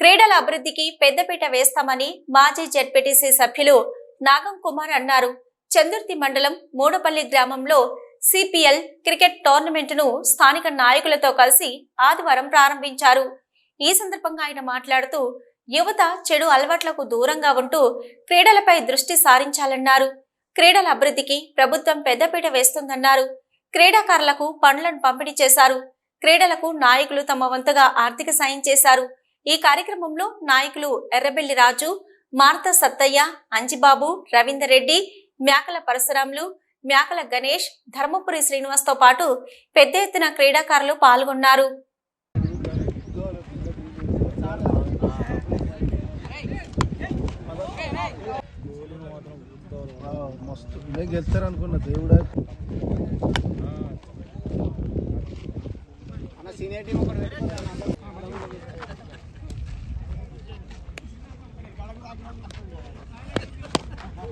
క్రీడల అభివృద్ధికి పెద్దపీట వేస్తామని మాజీ జెడ్పీటీసీ సభ్యులు నాగం కుమార్ అన్నారు. చందుర్తి మండలం మూడపల్లి గ్రామంలో సిపిఎల్ క్రికెట్ టోర్నమెంట్ను స్థానిక నాయకులతో కలిసి ఆదివారం ప్రారంభించారు. ఈ సందర్భంగా ఆయన మాట్లాడుతూ యువత చెడు అలవాట్లకు దూరంగా ఉంటూ క్రీడలపై దృష్టి సారించాలన్నారు. క్రీడల అభివృద్ధికి ప్రభుత్వం పెద్దపీట వేస్తుందన్నారు. క్రీడాకారులకు పనులను పంపిణీ చేశారు. క్రీడలకు నాయకులు తమ వంతుగా ఆర్థిక సాయం చేశారు. ఈ కార్యక్రమంలో నాయకులు ఎర్రబెల్లి రాజు మార్త సత్తయ్య అంజిబాబు రవీందర్ రెడ్డి మ్యాకల పరశురాములు మ్యాకల గణేష్ ధర్మపురి శ్రీనివాస్తో పాటు పెద్ద ఎత్తున క్రీడాకారులు పాల్గొన్నారు. ఆ, మస్తు ఇదే గెలుస్తారు అనుకున్నా దేవుడా.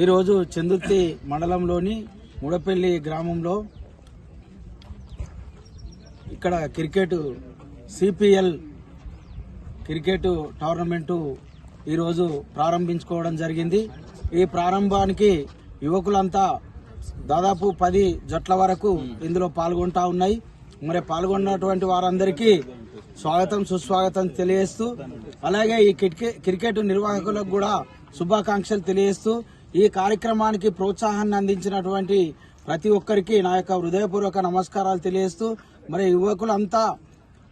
ఈరోజు చందుర్తి మండలంలోని ముడపల్లి గ్రామంలో ఇక్కడ క్రికెట్ సిపిఎల్ క్రికెట్ టోర్నమెంటు ఈరోజు ప్రారంభించుకోవడం జరిగింది. ఈ ప్రారంభానికి యువకులంతా దాదాపు పది జట్ల వరకు ఇందులో పాల్గొంటా ఉన్నాయి. మరి పాల్గొన్నటువంటి వారందరికీ స్వాగతం సుస్వాగతం తెలియజేస్తూ అలాగే ఈ క్రికె- క్రికెట్ నిర్వాహకులకు కూడా శుభాకాంక్షలు తెలియజేస్తూ ఈ కార్యక్రమానికి ప్రోత్సాహాన్ని అందించినటువంటి ప్రతి ఒక్కరికి నా యొక్క హృదయపూర్వక నమస్కారాలు తెలియజేస్తూ మరి యువకులంతా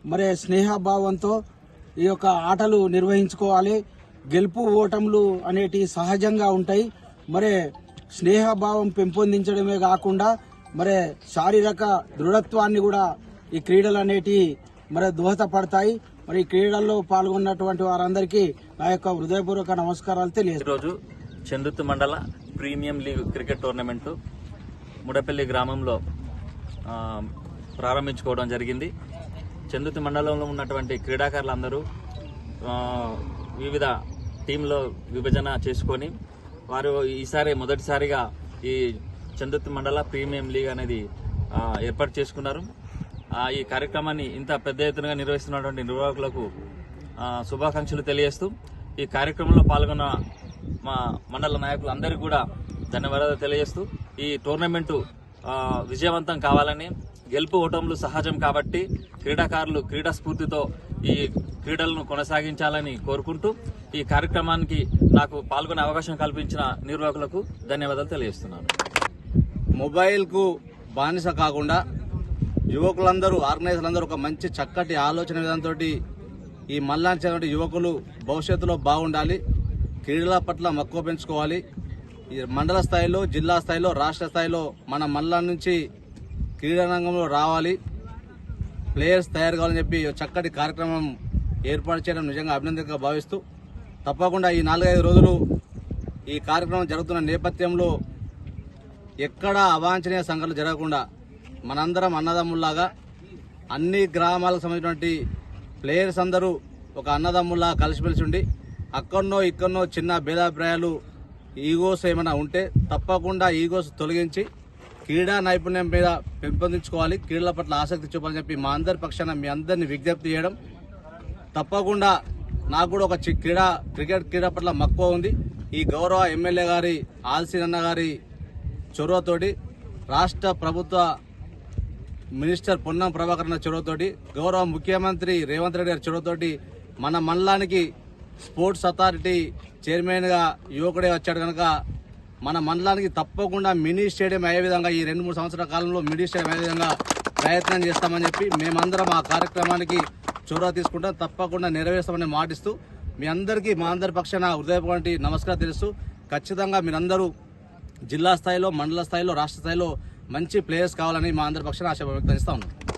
మరి స్నేహభావంతో ఈ యొక్క ఆటలు నిర్వహించుకోవాలి. గెలుపు ఓటములు అనేటి సహజంగా ఉంటాయి. మరి స్నేహభావం పెంపొందించడమే కాకుండా మరి శారీరక దృఢత్వాన్ని కూడా ఈ క్రీడలు అనేటివి మరి దోహదపడతాయి. మరి ఈ క్రీడల్లో పాల్గొన్నటువంటి వారందరికీ నా యొక్క హృదయపూర్వక నమస్కారాలు తెలియదు ఈరోజు చందుర్తి మండల premium league cricket tournament Mudapalli గ్రామంలో ప్రారంభించుకోవడం జరిగింది. చందుర్తి మండలంలో ఉన్నటువంటి క్రీడాకారులందరూ వివిధ టీంలో విభజన చేసుకొని వారు ఈసారి మొదటిసారిగా ఈ చందుర్తి మండల ప్రీమియం లీగ్ అనేది ఏర్పాటు చేసుకున్నారు. ఈ కార్యక్రమాన్ని ఇంత పెద్ద ఎత్తునగా నిర్వహిస్తున్నటువంటి నిర్వాహకులకు శుభాకాంక్షలు తెలియజేస్తూ ఈ కార్యక్రమంలో పాల్గొన్న మా మండల నాయకులు అందరికీ కూడా ధన్యవాదాలు తెలియజేస్తూ ఈ టోర్నమెంటు విజయవంతం కావాలని గెలుపు ఓటములు సహజం కాబట్టి క్రీడాకారులు క్రీడా స్ఫూర్తితో ఈ క్రీడలను కొనసాగించాలని కోరుకుంటూ ఈ కార్యక్రమానికి నాకు పాల్గొనే అవకాశం కల్పించిన నిర్వాహకులకు ధన్యవాదాలు తెలియజేస్తున్నాను. మొబైల్కు బానిస కాకుండా యువకులందరూ ఆర్గనైజర్లందరూ ఒక మంచి చక్కటి ఆలోచన విధానంతో ఈ మల్లాంచేటువంటి యువకులు భవిష్యత్తులో బాగుండాలి క్రీడల పట్ల మక్కువ పెంచుకోవాలి. ఈ మండల స్థాయిలో జిల్లా స్థాయిలో రాష్ట్ర స్థాయిలో మన మల్లా నుంచి క్రీడా రంగంలో రావాలి. ప్లేయర్స్ తయారు కావాలని చెప్పి చక్కటి కార్యక్రమం ఏర్పాటు చేయడం నిజంగా అభినందనగా భావిస్తూ తప్పకుండా ఈ నాలుగైదు రోజులు ఈ కార్యక్రమం జరుగుతున్న నేపథ్యంలో ఎక్కడ అవాంఛనీయ సంఘటనలు జరగకుండా మనందరం అన్నదమ్ముల్లాగా అన్ని గ్రామాలకు సంబంధించినటువంటి ప్లేయర్స్ అందరూ ఒక అన్నదమ్ముల్లా కలిసిమెలిసి ఉండి అక్కడనో ఇక్కడనో చిన్న భేదాభిప్రాయాలు ఈగోస్ ఏమైనా ఉంటే తప్పకుండా ఈగోస్ తొలగించి క్రీడా నైపుణ్యం మీద పెంపొందించుకోవాలి. క్రీడల పట్ల ఆసక్తి చూపాలని చెప్పి మా అందరి పక్షాన మీ అందరిని విజ్ఞప్తి చేయడం. తప్పకుండా నాకు కూడా ఒక చి- క్రీడా క్రికెట్ క్రీడ పట్ల మక్కువ ఉంది. ఈ గౌరవ ఎమ్మెల్యే గారి ఆల్సీనన్న గారి చొరవతోటి రాష్ట్ర ప్రభుత్వ మినిస్టర్ పొన్నం ప్రభాకర్ అన్న చొరవతోటి గౌరవ ముఖ్యమంత్రి రేవంత్ రెడ్డి గారి చొరవతోటి మన మండలానికి స్పోర్ట్స్ అథారిటీ చైర్మన్గా యువకుడే వచ్చాడు కనుక మన మండలానికి తప్పకుండా మినీ స్టేడియం అయ్యే విధంగా ఈ రెండు మూడు సంవత్సరాల కాలంలో మినీ స్టేడియం అయ్యే విధంగా ప్రయత్నం చేస్తామని చెప్పి మేమందరం ఆ కార్యక్రమానికి చొరవ తీసుకుంటాం. తప్పకుండా నెరవేర్స్తామని మాటిస్తూ మీ అందరికీ మా అందరి పక్షాన హృదయపూర్వక నమస్కారం తెలుస్తూ ఖచ్చితంగా మీరందరూ జిల్లా స్థాయిలో మండల స్థాయిలో రాష్ట్ర స్థాయిలో మంచి ప్లేయర్స్ కావాలని మా అందరి పక్షాన ఆశ వ్యక్తం చేస్తా ఉన్నాం.